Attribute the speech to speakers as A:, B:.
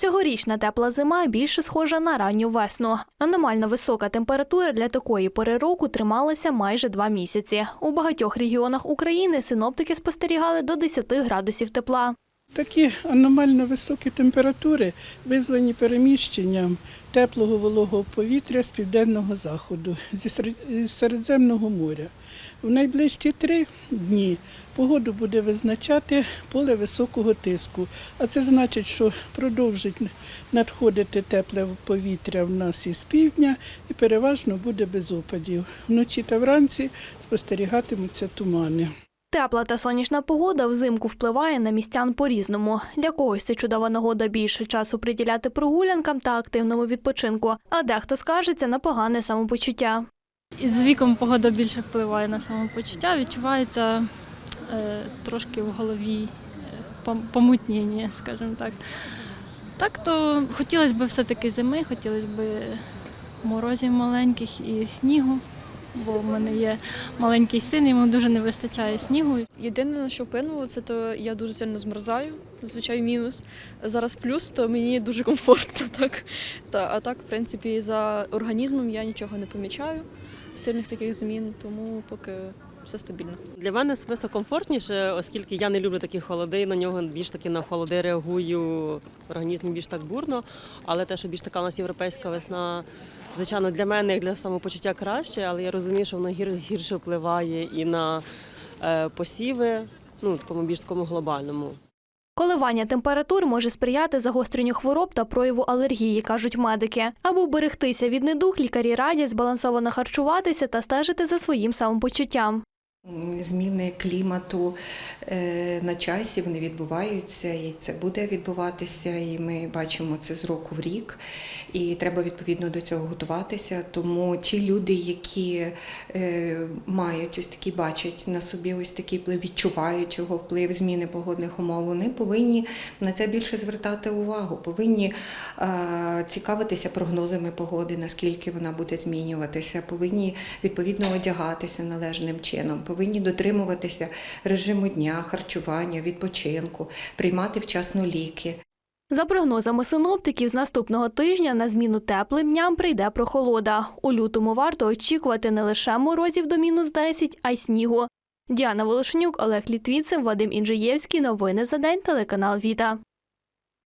A: Цьогорічна тепла зима більше схожа на ранню весну. Аномально висока температура для такої пори року трималася майже два місяці. У багатьох регіонах України синоптики спостерігали до 10 градусів тепла.
B: Такі аномально високі температури визвані переміщенням теплого вологого повітря з південного заходу, зі Середземного моря. В найближчі три дні погоду буде визначати поле високого тиску, а це значить, що продовжить надходити тепле повітря в нас із півдня і переважно буде без опадів. Вночі та вранці спостерігатимуться тумани.
A: Тепла та сонячна погода взимку впливає на містян по-різному. Для когось це чудова нагода більше часу приділяти прогулянкам та активному відпочинку, а дехто скаржиться на погане самопочуття.
C: З віком погода більше впливає на самопочуття, відчувається е, трошки в голові е, пом- помутнення, скажімо так. Так то хотілося б все-таки зими, хотілося б морозів маленьких і снігу, бо в мене є маленький син, йому дуже не вистачає снігу.
D: Єдине, на що вплинуло, це то я дуже сильно змерзаю, зазвичай мінус. Зараз плюс, то мені дуже комфортно. Так. Та, а так, в принципі, за організмом я нічого не помічаю, сильних таких змін, тому поки все стабільно.
E: Для мене особисто комфортніше, оскільки я не люблю такі холоди, на нього більш таки на холоди реагую організм більш так бурно. Але те, що більш така у нас європейська весна, звичайно, для мене як для самопочуття краще, але я розумію, що воно гір- гірше впливає і на е, посіви, ну такому більш такому глобальному.
A: Коливання температур може сприяти загостренню хвороб та прояву алергії, кажуть медики. Аби вберегтися від недуг, лікарі радять збалансовано харчуватися та стежити за своїм самопочуттям.
F: Зміни клімату е, на часі вони відбуваються, і це буде відбуватися. І ми бачимо це з року в рік. І треба відповідно до цього готуватися. Тому ті люди, які е, мають ось такі, бачать на собі ось такий вплив, відчувають його вплив зміни погодних умов, вони повинні на це більше звертати увагу, повинні е, цікавитися прогнозами погоди, наскільки вона буде змінюватися, повинні відповідно одягатися належним чином, повинні дотримуватися режиму дня, харчування, відпочинку, приймати вчасно ліки.
A: За прогнозами синоптиків, з наступного тижня на зміну теплим дням прийде прохолода. У лютому варто очікувати не лише морозів до мінус 10, а й снігу. Діана Волошенюк, Олег Літвіцев, Вадим Інжиєвський. Новини за день. Телеканал Віта.